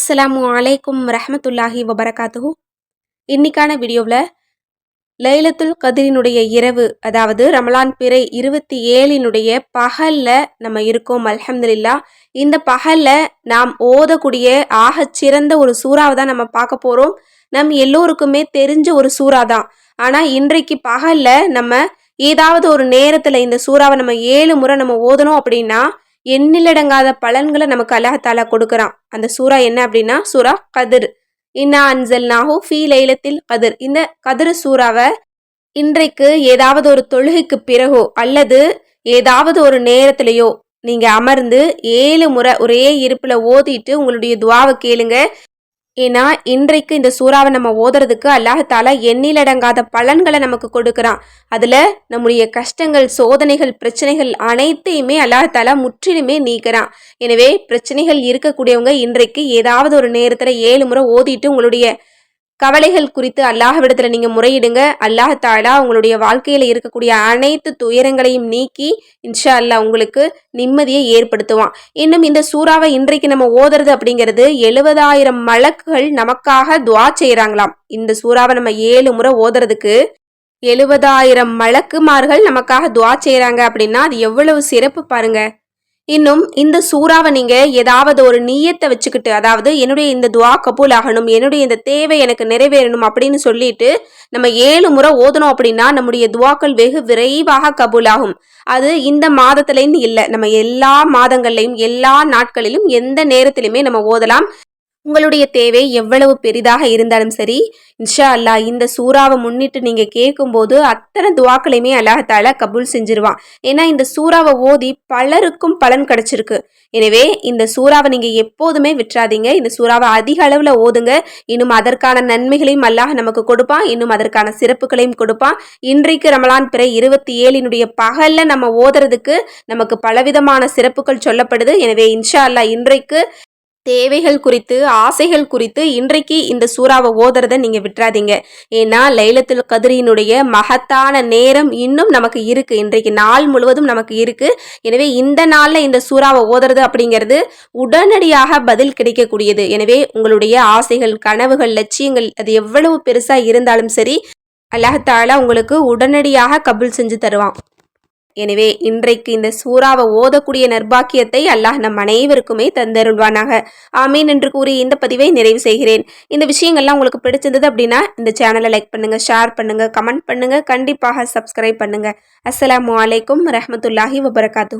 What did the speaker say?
அஸ்ஸலாமு அலைக்கும் ரஹமத்துல்லாஹி வபரகாத்துஹு. இன்னைக்கான வீடியோவில் லைலத்துல் கதிரினுடைய இரவு அதாவது ரமலான் பிறை இருபத்தி ஏழினுடைய பகலில் நம்ம இருக்கோம் அல்ஹம்துலில்லா. இந்த பகலில் நாம் ஓதக்கூடிய ஆகச் சிறந்த ஒரு சூறாவை தான் நம்ம பார்க்க போகிறோம் நம் எல்லோருக்குமே தெரிஞ்ச ஒரு சூறா தான். ஆனால் இன்றைக்கு பகலில் நம்ம ஏதாவது ஒரு நேரத்தில் இந்த சூறாவை நம்ம ஏழு முறை நம்ம ஓதணும் அப்படின்னா எண்ணிலடங்காத பலன்களை நமக்கு அல்லாஹாலா கொடுக்குறான். அந்த சூறா என்ன அப்படின்னா சூறா கதிர். இன்னா அன்சல் நாஹூ ஃபீ லைலத்தில் கதிர். இந்த கதிர் சூறாவை இன்றைக்கு ஏதாவது ஒரு தொழுகைக்கு பிறகோ அல்லது ஏதாவது ஒரு நேரத்திலேயோ நீங்கள் அமர்ந்து ஏழு முறை ஒரே இருப்பில் ஓதிட்டு உங்களுடைய துவாவை கேளுங்க. ஏன்னா இன்றைக்கு இந்த சூறாவை நம்ம ஓதுறதுக்கு அல்லாஹால எண்ணிலடங்காத பலன்களை நமக்கு கொடுக்குறான். அதில் நம்முடைய கஷ்டங்கள் சோதனைகள் பிரச்சனைகள் அனைத்தையுமே அல்லாஹால முற்றிலுமே நீக்கிறான். எனவே பிரச்சனைகள் இருக்கக்கூடியவங்க இன்றைக்கு ஏதாவது ஒரு நேரத்தில் ஏழு முறை ஓதிட்டு உங்களுடைய கவலைகள் குறித்து அல்லாஹ்விடத்தில் நீங்கள் முறையிடுங்க. அல்லாஹ் தாலா உங்களுடைய வாழ்க்கையில் இருக்கக்கூடிய அனைத்து துயரங்களையும் நீக்கி இன்ஷா அல்லாஹ் உங்களுக்கு நிம்மதியை ஏற்படுத்துவான். இன்னும் இந்த சூறாவை இன்றைக்கு நம்ம ஓதுறது அப்படிங்கிறது எழுபதாயிரம் மலக்குகள் நமக்காக துவா செய்கிறாங்களாம் இந்த சூறாவை நம்ம ஏழு முறை ஓதுறதுக்கு எழுபதாயிரம் மலக்குமார்கள் நமக்காக துவா செய்கிறாங்க அப்படின்னா அது எவ்வளவு சிறப்பு பாருங்கள் இன்னும் இந்த சூறாவை நீங்க ஏதாவது ஒரு நீயத்தை வச்சுக்கிட்டு அதாவது என்னுடைய இந்த துவா கபூல் ஆகணும் என்னுடைய இந்த தேவை எனக்கு நிறைவேறணும் அப்படின்னு சொல்லிட்டு நம்ம ஏழு முறை ஓதணும் அப்படின்னா நம்முடைய துவாக்கள் வெகு விரைவாக கபூல் ஆகும் அது இந்த மாதத்துலேருந்து இல்லை நம்ம எல்லா மாதங்கள்லையும் எல்லா நாட்களிலும் எந்த நேரத்திலுமே நம்ம ஓதலாம். உங்களுடைய தேவை எவ்வளவு பெரிதாக இருந்தாலும் சரி இன்ஷா அல்லா இந்த சூறாவை முன்னிட்டு நீங்கள் கேட்கும்போது அத்தனை துவாக்களையுமே அல்லாஹால கபூல் செஞ்சிருவான். ஏன்னா இந்த சூறாவை ஓதி பலருக்கும் பலன் கிடைச்சிருக்கு. எனவே இந்த சூறாவை நீங்கள் எப்போதுமே விட்டுறாதீங்க. இந்த சூறாவை அதிக அளவில் ஓதுங்க. இன்னும் அதற்கான நன்மைகளையும் அல்லாஹ் நமக்கு கொடுப்பான். இன்னும் அதற்கான சிறப்புகளையும் கொடுப்பான். இன்றைக்கு ரமலான் பிற இருபத்தி ஏழினுடைய பகலில் நம்ம ஓதுறதுக்கு நமக்கு பலவிதமான சிறப்புகள் சொல்லப்படுது. எனவே இன்ஷா அல்லா இன்றைக்கு தேவைகள் குறித்து ஆசைகள் குறித்து இன்றைக்கு இந்த சூறாவை ஓதுறத நீங்கள் விட்டுறாதீங்க. ஏன்னா லைலத்துல் கதிரியினுடைய மகத்தான நேரம் இன்னும் நமக்கு இருக்குது இன்றைக்கு நாள் முழுவதும் நமக்கு இருக்குது எனவே இந்த நாளில் இந்த சூறாவை ஓதுறது அப்படிங்கிறது உடனடியாக பதில் கிடைக்கக்கூடியது. எனவே உங்களுடைய ஆசைகள் கனவுகள் லட்சியங்கள் அது எவ்வளவு பெருசாக இருந்தாலும் சரி அல்லாஹாலா உங்களுக்கு உடனடியாக கபுல் செஞ்சு தருவான். எனவே இன்றைக்கு இந்த சூறாவை ஓதக்கூடிய நர்பாக்கியத்தை அல்லாஹ் நம் அனைவருக்குமே தந்தருள்வானாக. ஆமீன் என்று கூறி இந்த பதிவை நிறைவு செய்கிறேன். இந்த விஷயங்கள்லாம் உங்களுக்கு பிடிச்சிருந்தது அப்படின்னா இந்த சேனலை லைக் பண்ணுங்க ஷேர் பண்ணுங்க கமெண்ட் பண்ணுங்க. கண்டிப்பாக சப்ஸ்கிரைப் பண்ணுங்க. அஸ்லாம் வலைக்கம் ரஹமத்துல்லாஹி வபரகாத்து